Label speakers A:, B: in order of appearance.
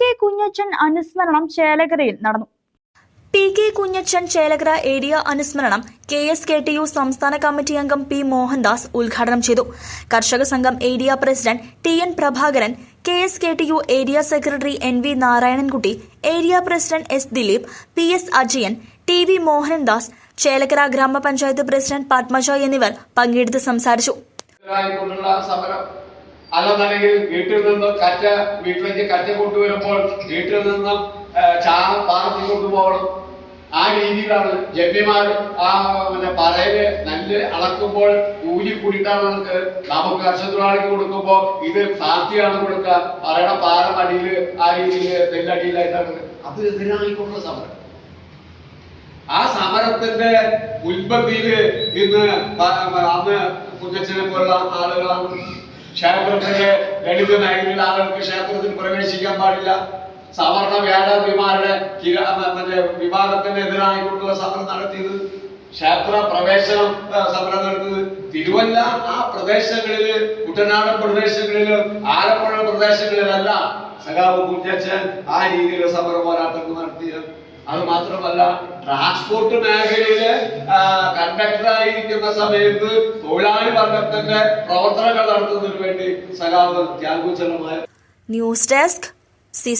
A: K Kunjachan അനുസ്മരണം ചേലകരയിൽ നടന്നു. T K Kunjachan Chelakkara area അനുസ്മരണം K S K T U സംസ്ഥാന കമ്മിറ്റി അംഗം പി മോഹൻദാസ് ഉദ്ഘാടനം ചെയ്തു. കർഷക സംഘം area president T N Prabhakaran K S K T U area secretary N V Narayanankutty area president S Dileep P S Ajayan T V Mohandas Chelakkara ഗ്രാമപഞ്ചായത്ത് president Padmaja എന്നിവർ പങ്കെടുത്ത് സംസാരിച്ചു.
B: അല്ലെന്നുണ്ടെങ്കിൽ വീട്ടിൽ നിന്ന് കറ്റ വീട്ടിലേക്ക് കറ്റ കൊണ്ടുവരുമ്പോൾ വീട്ടിൽ നിന്നും ചാണം പാർട്ടി കൊണ്ടുപോകണം. ആ രീതിയിലാണ് ജമ്മിമാർ ആ പിന്നെ പറയൽ നെല്ല് അളക്കുമ്പോൾ കൂലി കൂടിയിട്ടാണ് നമുക്ക് നമുക്ക് കർഷകത്തൊഴിലാളിക്ക് കൊടുക്കുമ്പോൾ ഇത് പാർട്ടിയാണ് കൊടുക്കുക. പറയണ പാലം അടിയിൽ ആ രീതിയിൽ നെല്ലടിയിലായിട്ടാണ്. അത് എതിരായിക്കൊണ്ടുള്ള സമരം. ആ സമരത്തിന്റെ ഉത്പത്തിയിൽ ഇന്ന് അന്ന് കുഞ്ഞച്ചനെ പോലുള്ള ആളുകളാണ് ക്ഷേത്രത്തിലെ ലളിത മേഖലയിലെ ആളുകൾക്ക് ക്ഷേത്രത്തിൽ പ്രവേശിക്കാൻ പാടില്ല. സവർണ വ്യാഴാധിമാരുടെ കിര- മറ്റേ വിവാദത്തിന് എതിരായിക്കൊണ്ടുള്ള സമരം നടത്തിയത്. ക്ഷേത്ര പ്രവേശനം സമരം നടത്തിയത്. തിരുവല്ല ആ പ്രദേശങ്ങളിൽ കുട്ടനാടൻ പ്രദേശങ്ങളിൽ ആലപ്പുഴ പ്രദേശങ്ങളിലല്ല സഖാവ് കുഞ്ഞച്ചൻ ആ രീതിയിലുള്ള സമര പോരാട്ടങ്ങൾ നടത്തിയത്. അത് മാത്രമല്ല ട്രാൻസ്പോർട്ട് മേഖലയിൽ കണ്ടക്ടറായിരിക്കുന്ന സമയത്ത് തൊഴിലാളി വർഗത്തിന്റെ പ്രവർത്തനങ്ങൾ നടത്തുന്നതിന് വേണ്ടി സഖാവ് ത്യാഗോചലമായ
A: ന്യൂസ് ഡെസ്ക് സി